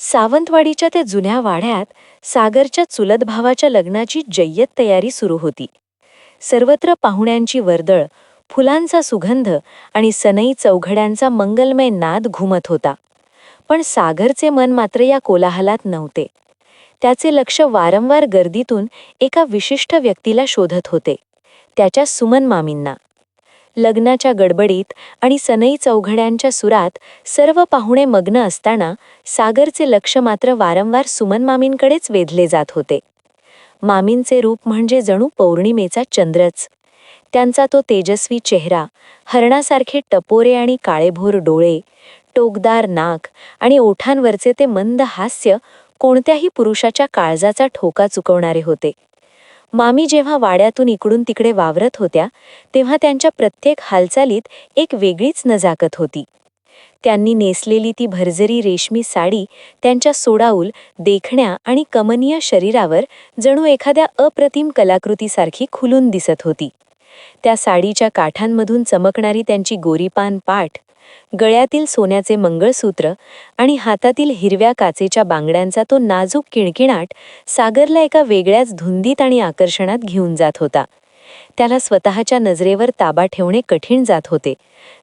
सावंतवाडीच्या त्या जुन्या वाड्यात सागरच्या चुलत भावाच्या लग्नाची जय्यत तयारी सुरू होती. सर्वत्र पाहुण्यांची वर्दळ फुलांचा सुगंध आणि सनई चौघड्यांचा मंगलमय नाद घुमत होता. पण सागरचे मन मात्र या कोलाहलात नव्हते. त्याचे लक्ष वारंवार गर्दीतून एका विशिष्ट व्यक्तीला शोधत होते. त्याच्या सुमन मामींना. लग्नाच्या गडबडीत आणि सनई चौघड्यांच्या सुरात सर्व पाहुणे मग्न असताना सागरचे लक्ष मात्र वारंवार सुमन मामींकडेच वेधले जात होते. मामींचे रूप म्हणजे जणू पौर्णिमेचा चंद्रच. त्यांचा तो तेजस्वी चेहरा हरणासारखे टपोरे आणि काळेभोर डोळे टोकदार नाक आणि ओठांवरचे ते मंद हास्य कोणत्याही पुरुषाच्या काळजाचा ठोका चुकवणारे होते. मामी जेव्हा वाड्यातून इकडून तिकडे वावरत होत्या तेव्हा त्यांच्या प्रत्येक हालचालीत एक वेगळीच नजाकत होती. त्यांनी नेसलेली ती भरजरी रेशमी साडी त्यांच्या सोडाऊल देखण्या आणि कमनीय शरीरावर जणू एखाद्या अप्रतिम कलाकृतीसारखी खुलून दिसत होती. त्या साडीच्या काठांमधून चमकणारी त्यांची गोरीपान पाठ गळ्यातील सोन्याचे मंगळसूत्र आणि हातातील हिरव्या काचेच्या बांगड्यांचा तो नाजूक किणकिणाट सागरला एका वेगळ्याच धुंदीत आणि आकर्षणात घेऊन जात होता. त्याला स्वतःच्या नजरेवर ताबा ठेवणे कठीण जात होते.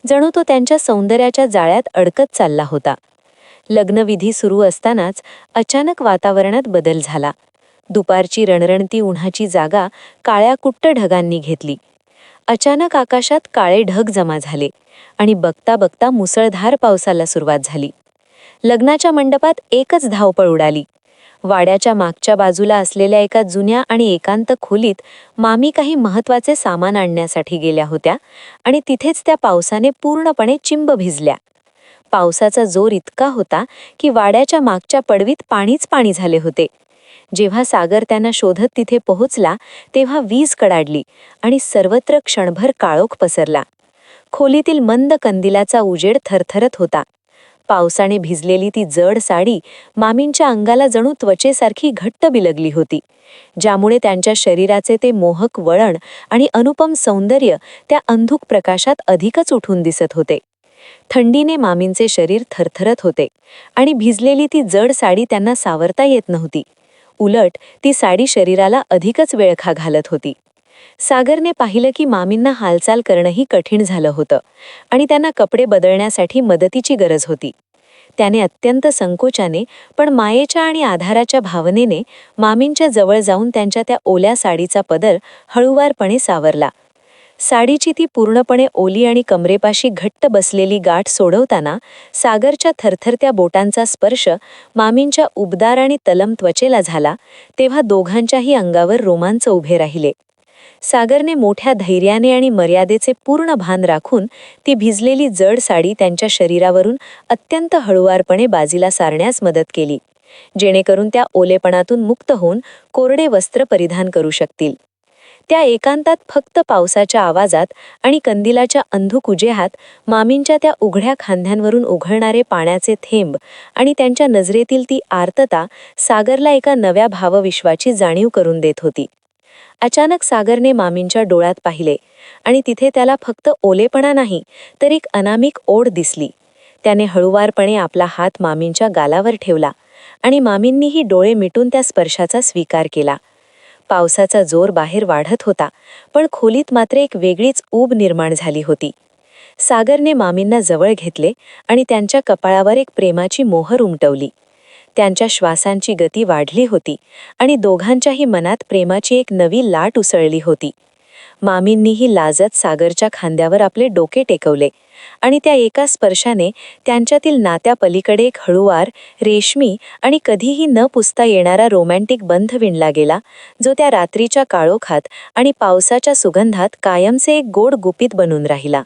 जणू तो त्यांच्या सौंदर्याच्या जाळ्यात अडकत चालला होता. लग्नविधी सुरू असतानाच अचानक वातावरणात बदल झाला. दुपारची रणरणती उन्हाची जागा काळ्या कुट्ट ढगांनी घेतली. अचानक आकाशात काळे ढग जमा झाले आणि बघता बघता मुसळधार पावसाला सुरुवात झाली. लग्नाच्या मंडपात एकच धावपळ उडाली. वाड्याच्या मागच्या बाजूला असलेल्या एका जुन्या आणि एकांत खोलीत मामी काही महत्त्वाचे सामान आणण्यासाठी गेल्या होत्या आणि तिथेच त्या पावसाने पूर्णपणे चिंब भिजल्या. पावसाचा जोर इतका होता की वाड्याच्या मागच्या पडवीत पाणीच पाणी झाले होते. जेव्हा सागर त्यांना शोधत तिथे पोहोचला तेव्हा वीज कडाडली आणि सर्वत्र क्षणभर काळोख पसरला. खोलीतील मंद कंदिलाचा उजेड थरथरत होता. पावसाने भिजलेली ती जड साडी मामींच्या अंगाला जणू त्वचेसारखी घट्ट बिलगली होती ज्यामुळे त्यांच्या शरीराचे ते मोहक वळण आणि अनुपम सौंदर्य त्या अंधुक प्रकाशात अधिकच उठून दिसत होते. थंडीने मामींचे शरीर थरथरत होते आणि भिजलेली ती जड साडी त्यांना सावरता येत नव्हती. उलट ती साडी शरीराला अधिकच वेळखा घालत होती. सागरने पाहिलं की मामींना हालचाल करणंही कठीण झालं होतं आणि त्यांना कपडे बदलण्यासाठी मदतीची गरज होती. त्याने अत्यंत संकोचाने पण मायेच्या आणि आधाराच्या भावनेने मामींच्या जवळ जाऊन त्यांच्या त्या ओल्या साडीचा पदर हळुवारपणे सावरला साडीची ती पूर्णपणे ओली आणि कमरेपाशी घट्ट बसलेली गाठ सोडवताना सागरच्या थरथरत्या बोटांचा स्पर्श मामींच्या उबदार आणि तलम त्वचेला झाला तेव्हा दोघांच्याही अंगावर रोमांच उभे राहिले. सागरने मोठ्या धैर्याने आणि मर्यादेचे पूर्ण भान राखून ती भिजलेली जड साडी त्यांच्या शरीरावरून अत्यंत हळुवारपणे बाजीला सारण्यास मदत केली जेणेकरून त्या ओलेपणातून मुक्त होऊन कोरडे वस्त्र परिधान करू शकतील. त्या एकांतात फक्त पावसाच्या आवाजात आणि कंदिलाच्या अंधुक उजेहात मामींच्या त्या उघड्या खांद्यांवरून उघळणारे पाण्याचे थेंब आणि त्यांच्या नजरेतील ती आर्तता सागरला एका नव्या भावविश्वाची जाणीव करून देत होती. अचानक सागरने मामींच्या डोळ्यात पाहिले आणि तिथे त्याला फक्त ओलेपणा नाही तर एक अनामिक ओढ दिसली. त्याने हळुवारपणे आपला हात मामींच्या गालावर ठेवला आणि मामींनीही डोळे मिटून त्या स्पर्शाचा स्वीकार केला. पावसाचा जोर बाहेर वाढत होता पण खोलीत मात्र एक वेगळीच ऊब निर्माण झाली होती. सागरने मामींना जवळ घेतले आणि त्यांच्या कपाळावर एक प्रेमाची मोहर उमटवली. त्यांच्या श्वासांची गती वाढली होती आणि दोघांच्याही मनात प्रेमाची एक नवी लाट उसळली होती. मामींनीही लाजत सागरच्या खांद्यावर आपले डोके टेकवले आणि त्या एका स्पर्शाने त्यांच्यातील नात्यापलीकडे एक हळुवार रेशमी आणि कधीही न पुसता येणारा रोमॅन्टिक बंध विणला गेला जो त्या रात्रीच्या काळोखात आणि पावसाच्या सुगंधात कायमचे एक गोड गुपित बनून राहिला.